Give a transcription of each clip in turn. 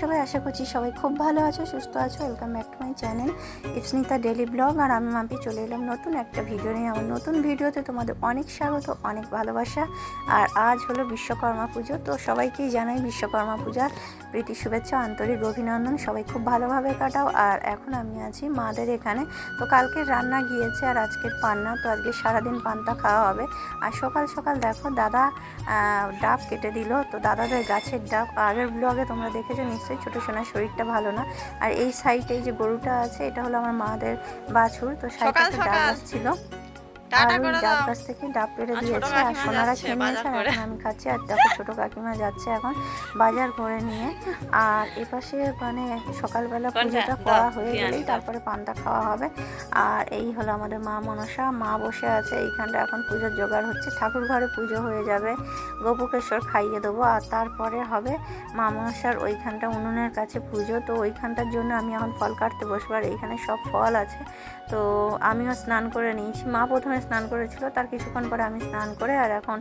সবাই? আশা করছি সবাই খুব ভালো আছো, সুস্থ আছো। Welcome back to my channel Ipsnita daily blog আর আমি মাম্পি চলে এলাম নতুন একটা ভিডিও নিয়ে। আমার নতুন ভিডিওতে তোমাদের অনেক স্বাগত, অনেক ভালোবাসা। আর আজ হলো বিশ্বকর্মা পুজো, তো সবাইকেই জানাই বিশ্বকর্মা পূজার প্রীতি, শুভেচ্ছা, আন্তরিক অভিনন্দন। সবাই খুব ভালোভাবে কাটাও। আর এখন আমি আছি মাদের এখানে। তো কালকে রান্না গিয়েছে আর আজকের পান্না, তো আজকে সারাদিন পান্তা খাওয়া হবে। আর সকাল সকাল দেখো, দাদা ডাব কেটে দিল। তো দাদাদের গাছের ডাব, আগের ব্লগে তোমরা দেখেছ নিশ্চয়ই ছোট সোনার শরীরটা ভালো না। আর এই সাইডে এই যে গরুটা আছে এটা হলো আমার মাদের বাছুর তো সাইডে ডাল একটা ছিল আর টাটা করে ডাব দাও। গাছ থেকে ডাব পেড়ে দিয়েছে আর সোনারা খেয়ে নিয়েছে আর এখন আমি খাচ্ছি আর দেখো ছোট কাকিমা যাচ্ছে এখন বাজার করে নিয়ে। আর এপাশে মানে সকালবেলা? পুজোটা করা হয়ে গেলেই তারপরে পান্তা খাওয়া হবে। আর এই হলো আমাদের মা মনসা মা বসে আছে এইখানটা এখন পুজোর জোগাড় হচ্ছে। ঠাকুর ঘরে পুজো হয়ে যাবে গোপুকেশ্বর খাইয়ে দেবো। আর তারপরে হবে মা মনসার ওইখানটা উনুনের কাছে পুজো। তো ওইখানটার জন্য আমি এখন ফল কাটতে বসবো আর এইখানে সব ফল আছে। তো আমিও স্নান করে নিয়েছি। মা প্রথমে স্নান করেছিল, তার কিছুক্ষণ পরে আমি স্নান করে আর এখন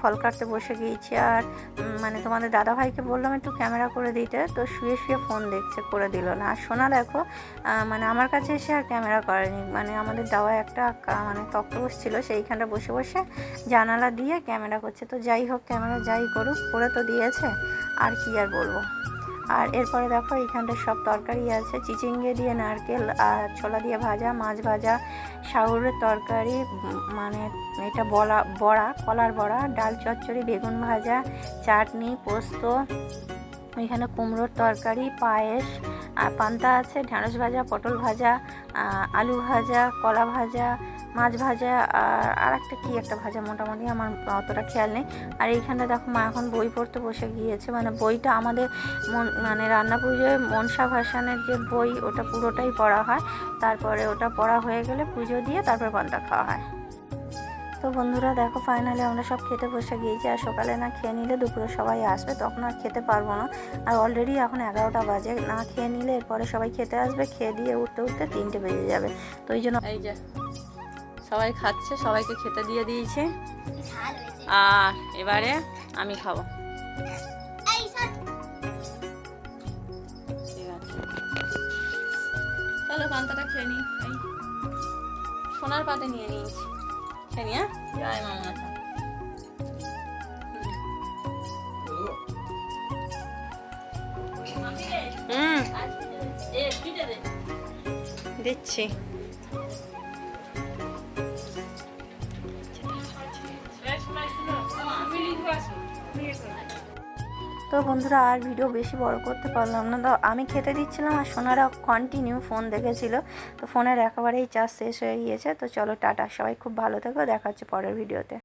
ফল কাটতে বসে গিয়েছি। আর মানে তোমাদের দাদা ভাইকে বললাম, একটু ক্যামেরা করে দিতে তো। শুয়ে শুয়ে ফোন দেখছে, করে দিল না। আর শোনা দেখো মানে আমার কাছে এসে আর ক্যামেরা করেনি। মানে আমাদের দেওয়া একটা মানে তক্তপোষ ছিল, সেইখানটা বসে বসে জানালা দিয়ে ক্যামেরা করছে। তো যাই হোক, ক্যামেরা যাই করুক, করে তো দিয়েছে। আর কি আর বলব? আর এরপরে দেখো এইখানটা সব তরকারি আছে। চিচিঙ্গে দিয়ে নারকেল, আর ছোলা দিয়ে ভাজা, মাছ ভাজা শাউরের তরকারি মানে এটা বলা, বড়া, কলার বড়া, ডাল চচ্চড়ি, বেগুন ভাজা, চাটনি, পোস্ত, এখানে কুমড়োর তরকারি, পায়েস, আর পান্তা আছে, ঢ্যাঁড়স ভাজা, পটল ভাজা আলু ভাজা, কলা ভাজা মাছ ভাজা আর আর একটা কী একটা ভাজা মোটামুটি আমার অতটা খেয়াল নেই। আর এইখানটা দেখো মা এখন বই পড়তে বসে গিয়েছে। মানে বইটা আমাদের মন মানে রান্না পুজোয় মনসা ভাসানের যে বই, ওটা পুরোটাই পড়া হয়। তারপরে ওটা পড়া হয়ে গেলে পুজো দিয়ে তারপর পান্তা খাওয়া হয়। তো বন্ধুরা দেখো ফাইনালি আমরা সব খেতে বসে গিয়েছি। আর সকালে না খেয়ে নিলে দুপুরে সবাই আসবে, তখন আর খেতে পারব না। আর অলরেডি এখন এগারোটা বাজে। না খেয়ে নিলে এরপরে সবাই খেতে আসবে। খেয়ে দিয়ে উঠতে উঠতে তিনটে বেজে যাবে। তো ওই জন্য এই যে সবাই খাচ্ছে সবাইকে খেতে দিয়ে দিয়েছে। আর এবারে আমি খাব। চলো পান্তাটা খেয়ে নি সোনার পাতে নিয়ে নিয়েছি। খেয়ে নি হ্যাঁ? জয় মা হুম। দিচ্ছি। তো বন্ধুরা, আর ভিডিও বেশি বড় করতে পারলাম না। তো আমি খেতে দিচ্ছিলাম আর সোনারা কন্টিনিউ ফোন দেখেছিল। তো ফোনের একেবারেই চার্জ শেষ হয়ে গিয়েছে। তো চলো, টাটা। সবাই খুব ভালো থেকো। দেখা হচ্ছে পরের ভিডিওতে।